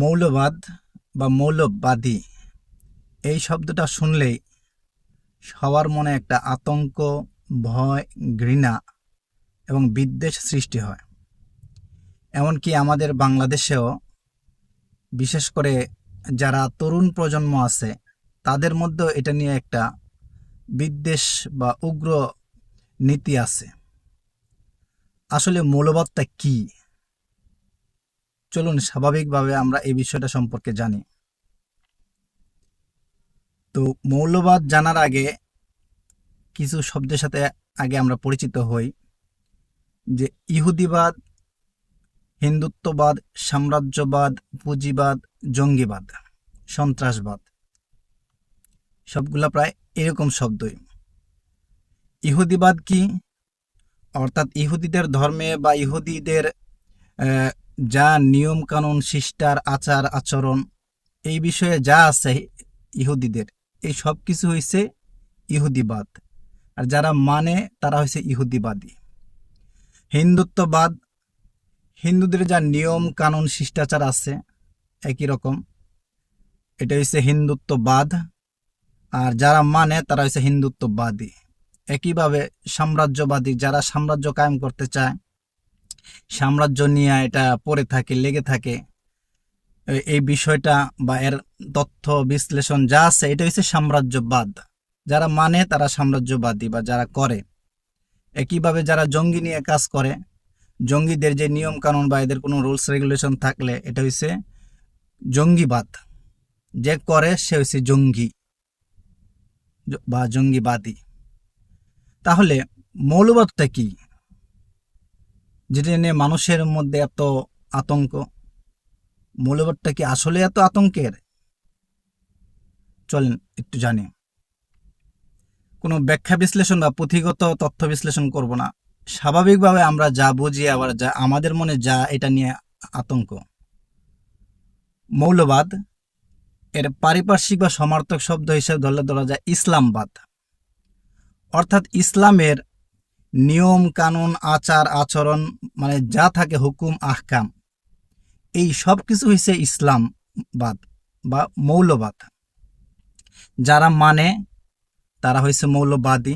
মৌলবাদ বা মৌলবাদী, এই শব্দটা শুনলেই সবার মনে একটা আতঙ্ক, ভয়, ঘৃণা এবং বিদ্বেষ সৃষ্টি হয়। এমনকি আমাদের বাংলাদেশেও, বিশেষ করে যারা তরুণ প্রজন্ম আছে, তাদের মধ্যেও এটা নিয়ে একটা বিদ্বেষ বা উগ্র নীতি আছে। আসলে মৌলবাদটা কি? চলুন স্বাভাবিকভাবে আমরা এই বিষয়টা সম্পর্কে জানি। তো মৌলবাদ জানার আগে কিছু শব্দের সাথে আগে আমরা পরিচিত হই, যে ইহুদিবাদ, হিন্দুত্ববাদ, সাম্রাজ্যবাদ, পুঁজিবাদ, জঙ্গিবাদ, সন্ত্রাসবাদ, সবগুলা প্রায় এরকম শব্দই। ইহুদিবাদ কি? অর্থাৎ ইহুদিদের ধর্মে বা ইহুদিদের যা নিয়ম কানুন শিষ্টার আচার, আচরণ, এই বিষয়ে যা আছে ইহুদিদের, এই সব কিছু হয়েছে ইহুদিবাদ। আর যারা মানে তারা হয়েছে ইহুদিবাদী। হিন্দুত্ববাদ, হিন্দুদের যা নিয়ম, কানুন, শিষ্টাচার আছে, একই রকম। এটা হচ্ছে হিন্দুত্ববাদ, আর যারা মানে তারা হচ্ছে হিন্দুত্ববাদী। একইভাবে সাম্রাজ্যবাদী, যারা সাম্রাজ্য কায়েম করতে চায় সাম্রাজ্য নিয়ে এটা পড়ে থাকে, লেগে থাকে। এই বিষয়টা বা এর তথ্য, বিশ্লেষণ যা আছে, এটা হচ্ছে সাম্রাজ্যবাদ। যারা মানে তারা সাম্রাজ্যবাদী বা যারা করে। একইভাবে যারা জঙ্গি নিয়ে কাজ করে, জঙ্গিদের যে নিয়ম কানুন বা এদের কোনো রুলস, রেগুলেশন থাকলে এটা হচ্ছে জঙ্গিবাদ। যে করে, সে হচ্ছে জঙ্গি বা জঙ্গিবাদী। তাহলে মৌলবাদটা কি? যেটা নিয়ে মানুষের মধ্যে এত আতঙ্ক। মৌলবাদটা কি আসলে এত আতঙ্কের? চলেন একটু জানি। কোনো ব্যাখ্যা বিশ্লেষণ বা পুঁথিগত তথ্য বিশ্লেষণ করব না। স্বাভাবিকভাবে আমরা যা বুঝি আবার যা আমাদের মনে যা, এটা নিয়ে আতঙ্ক। মৌলবাদ এর পারিপার্শ্বিক বা সমার্থক শব্দ হিসেবে ধরলে ধরা যায় ইসলামবাদ। অর্থাৎ ইসলামের নিয়ম, কানুন, আচার, আচরণ মানে যা থাকে হুকুম, আহকাম, এই সব কিছু হচ্ছে ইসলামবাদ বা মৌলবাদ। যারা মানে তারা হয়েছে মৌলবাদী।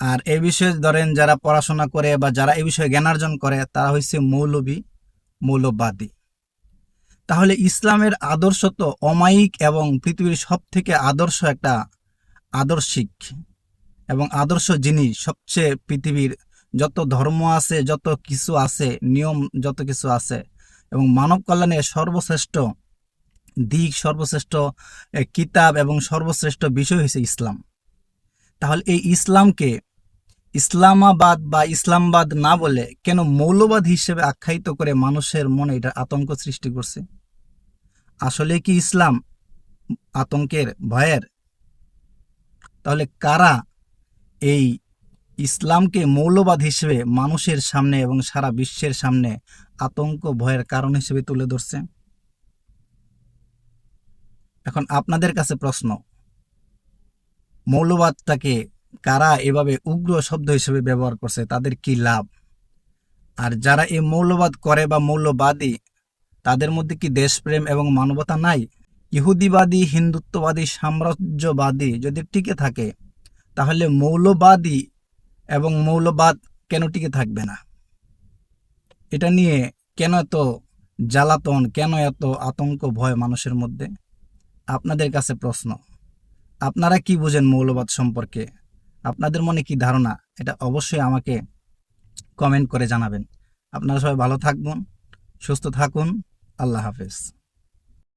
আর এই বিষয়ে ধরেন যারা পড়াশোনা করে বা যারা এই বিষয়ে জ্ঞানার্জন করে, তারা হয়েছে মৌলবী, মৌলবাদী। তাহলে ইসলামের আদর্শ তো অমায়িক এবং পৃথিবীর সব থেকে আদর্শ একটা আদর্শিক। এবং আদর্শ জিনিস সবচেয়ে পৃথিবীর যত ধর্ম আছে, যত কিছু আছে, নিয়ম যত কিছু আছে এবং মানব কল্যাণের সর্বশ্রেষ্ঠ দিক, সর্বশ্রেষ্ঠ কিতাব এবং সর্বশ্রেষ্ঠ বিষয় হয়েছে ইসলাম। তাহলে এই ইসলামকে ইসলামাবাদ বা ইসলামবাদ না বলে কেন মৌলবাদ হিসেবে আখ্যায়িত করে মানুষের মনে এটা আতঙ্ক সৃষ্টি করছে? আসলে কি ইসলাম আতঙ্কের ভয়ের? তাহলে কারা এই ইসলামকে মৌলবাদ হিসেবে মানুষের সামনে এবং সারা বিশ্বের সামনে আতঙ্ক, ভয়ের কারণ হিসেবে তুলে ধরছে। এখন আপনাদের কাছে প্রশ্ন, মৌলবাদটাকে কারা এভাবে উগ্র শব্দ হিসেবে ব্যবহার করছে, তাদের কি লাভ? আর যারা এই মৌলবাদ করে বা মৌলবাদী, তাদের মধ্যে কি দেশপ্রেম এবং মানবতা নাই? ইহুদিবাদী, হিন্দুত্ববাদী, সাম্রাজ্যবাদী যদি টিকে থাকে তাহলে মৌলবাদী এবং মৌলবাদ কেন টিকে থাকবে না? এটা নিয়ে কেন এত জ্বালাতন, কেন এত আতঙ্ক, ভয় মানুষের মধ্যে? আপনাদের কাছে প্রশ্ন। আপনারা কি বুঝেন মৌলবাদ সম্পর্কে? আপনাদের মনে কি ধারণা? এটা অবশ্যই আমাকে কমেন্ট করে জানাবেন। আপনারা সবাই ভালো থাকবেন, সুস্থ থাকুন। আল্লাহ হাফেজ।